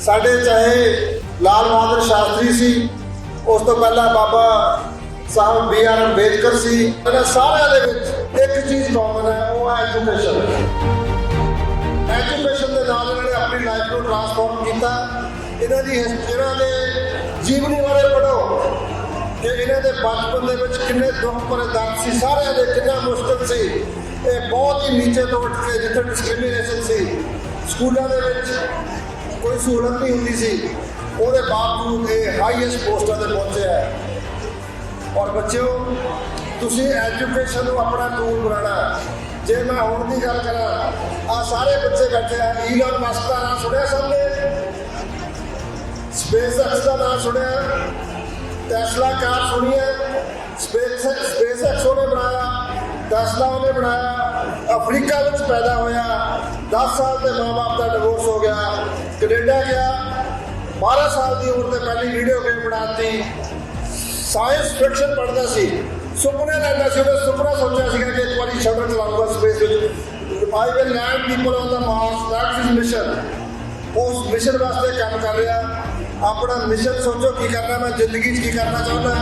ਸਾਡੇ ਚਾਹੇ ਲਾਲ ਬਹਾਦਰ ਸ਼ਾਸਤਰੀ ਸੀ, ਉਸ ਤੋਂ ਪਹਿਲਾਂ ਬਾਬਾ ਸਾਹਿਬ ਬੀ ਆਰ ਅੰਬੇਦਕਰ ਸੀ, ਇਹਨਾਂ ਸਾਰਿਆਂ ਦੇ ਵਿੱਚ ਇੱਕ ਚੀਜ਼ ਕਾਮਨ ਹੈ, ਉਹ ਹੈ ਐਜੂਕੇਸ਼ਨ ਐਜੂਕੇਸ਼ਨ ਦੇ ਨਾਲ ਇਹਨਾਂ ਨੇ ਆਪਣੀ ਲਾਈਫ ਨੂੰ ਟਰਾਂਸਫਾਰਮ ਕੀਤਾ। ਇਹਨਾਂ ਦੀ ਇਹਨਾਂ ਦੇ ਜੀਵਨੀ ਬਾਰੇ ਪੜੋ ਕਿ ਇਹਨਾਂ ਦੇ ਬਚਪਨ ਦੇ ਵਿੱਚ ਕਿੰਨੇ ਦੁੱਖ ਭਰੇ ਦਰਦ ਸੀ, ਸਾਰਿਆਂ ਦੇ ਕਿੰਨਾ ਮੁਸ਼ਕਲ ਸੀ। ਇਹ ਬਹੁਤ ਹੀ ਨੀਚੇ ਤੋਂ ਉੱਠ ਕੇ ਜਿੱਥੇ ਡਿਸਕ੍ਰਿਮੀਨੇਸ਼ਨ ਸੀ, ਸਕੂਲਾਂ ਦੇ ਵਿੱਚ ਕੋਈ ਸਹੂਲਤ ਨਹੀਂ ਹੁੰਦੀ ਸੀ ਉਹਦੇ ਬਾਵਜੂਦ ਇਹ ਹਾਈਐਸਟ ਪੋਸਟਾਂ ਤੇ ਪਹੁੰਚਿਆ ਹੈ ਔਰ ਬੱਚਿਓ ਤੁਸੀਂ ਐਜੂਕੇਸ਼ਨ ਨੂੰ ਆਪਣਾ ਟੂਲ ਬਣਾਉਣਾ ਹੈ। ਜੇ ਮੈਂ ਹੁਣ ਦੀ ਗੱਲ ਕਰਾਂ ਆ ਸਾਰੇ ਬੱਚੇ ਬੈਠੇ ਆ ਈਲਨ ਮਸਕ ਦਾ ਨਾਮ ਸੁਣਿਆ ਸਭ ਨੇ ਸਪੇਸ ਐਕਸ ਦਾ ਨਾਮ ਸੁਣਿਆ ਟੈਸਲਾ ਕਾਰ ਸੁਣੀ ਹੈ ਸਪੇਸ ਸਪੇਸ ਐਕਸ ਉਹਨੇ ਬਣਾਇਆ ਟੈਸਲਾ ਉਹਨੇ ਬਣਾਇਆ ਅਫਰੀਕਾ ਵਿੱਚ ਪੈਦਾ ਹੋਇਆ 10 ਸਾਲ ਦੇ ਮਾਂ-ਬਾਪ ਦਾ ਡਿਵੋਰਸ ਹੋ ਗਿਆ। 12 ਸਾਲ ਦੀ ਉਮਰ ਤੇ ਪਹਿਲੀ ਵੀਡੀਓ ਗੇਮ ਬਣਾਤੀ। ਸਾਇੰਸ ਫਿਕਸ਼ਨ ਪੜ੍ਹਦਾ ਸੀ। ਸੁਪਨੇ ਲੈਂਦਾ ਸੀ ਉਹਨੇ ਸੁਪਨਾ ਸੋਚਿਆ ਸੀਗਾ ਕਿ ਇੱਕ ਵਾਰੀ ਸ਼ਟਰ ਚਲਾਉਂਗਾ ਸਪੇਸ ਵਿੱਚ। I will land people on the Mars that is mission ਉਸ ਮਿਸ਼ਨ ਵਾਸਤੇ ਕੰਮ ਕਰ ਰਿਹਾ। ਆਪਣਾ ਮਿਸ਼ਨ ਸੋਚੋ, ਕੀ ਕਰਨਾ, ਮੈਂ ਜ਼ਿੰਦਗੀ 'ਚ ਕੀ ਕਰਨਾ ਚਾਹੁੰਦਾ?